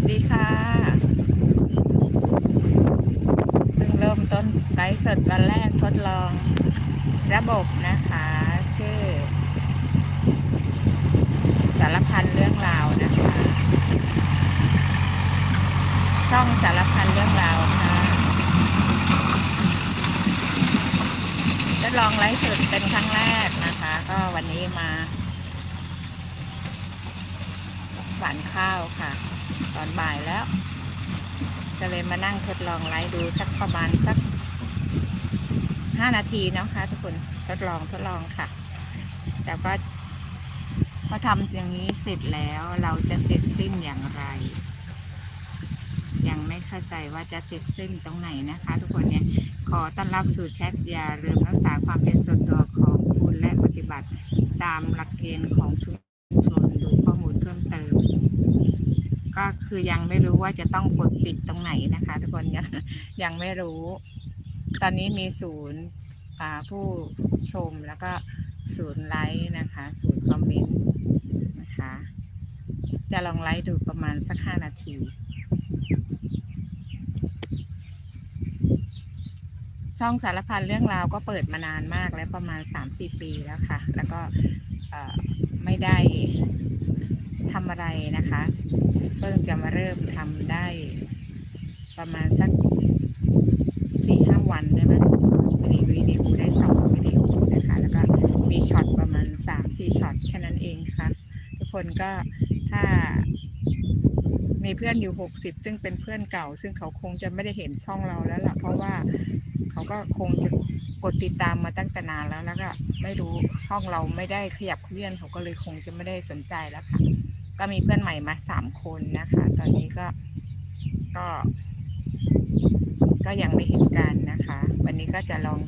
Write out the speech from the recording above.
วัสดีค่ะเพิ่งเริ่มต้นไลฟ์สดวันแรกทดลองระบบนะคะ ชื่อ สารพันเรื่องราวนะคะ ช่องสารพันเรื่องราวค่ะทดลองไลฟ์สดเป็นครั้งแรกนะคะ ก็วันนี้มา หวานข้าวค่ะ ตอนบ่ายแล้วก็เลยมานั่งทดลองไลฟ์ดูสักประมาณสักห้านาทีนะคะ ทุกคนทดลองทดลองค่ะ แต่ก็พอทำอย่างนี้เสร็จแล้วเราจะเสร็จสิ้นอย่างไร ยังไม่เข้าใจว่าจะเสร็จสิ้นตรงไหนนะคะ ทุกคนเนี่ยขอต้อนรับสู่แชทอย่าลืมรักษาความเป็นส่วนตัวของคุณและปฏิบัติตามหลักเกณฑ์ของชุมชนดูข้อมูลเพิ่มเติม ก็คือยังไม่รู้ว่าจะต้องกดปิดตรงไหนนะคะ ทุกคนยังยังไม่รู้ ตอนนี้มีศูนย์ผู้ชมแล้วก็ศูนย์ไลค์นะคะ ศูนย์คอมเมนต์นะคะ จะลองไลค์ดูประมาณสักห้านาทีช่องสารพันเรื่องราวก็เปิดมานานมากแล้วประมาณ 3-4 ปีแล้วค่ะ แล้วก็ไม่ได้ทำอะไรนะคะ เพิ่งจะมาเริ่มทำได้ ประมาณสักสี่ห้าวันได้ไหมมีวิดีโอได้สองวิดีโอนะคะ แล้วก็มีช็อตประมาณสามสี่ช็อตแค่นั้นเองค่ะ ทุกคนก็ถ้ามีเพื่อนอยู่หกสิบซึ่งเป็นเพื่อนเก่า ซึ่งเขาคงจะไม่ได้เห็นช่องเราแล้วล่ะ เพราะว่าเขาก็คงจะกดติดตามมาตั้งแต่นานแล้วแล้วก็ไม่รู้ช่องเราไม่ได้ขยับเคลื่อนเขาก็เลยคงจะไม่ได้สนใจแล้วค่ะ ก็มีเพื่อนใหม่มาสามคนนะคะ ตอนนี้ก็ก็ ก็ยังไม่เห็นกันนะคะ วันนี้ก็จะลอง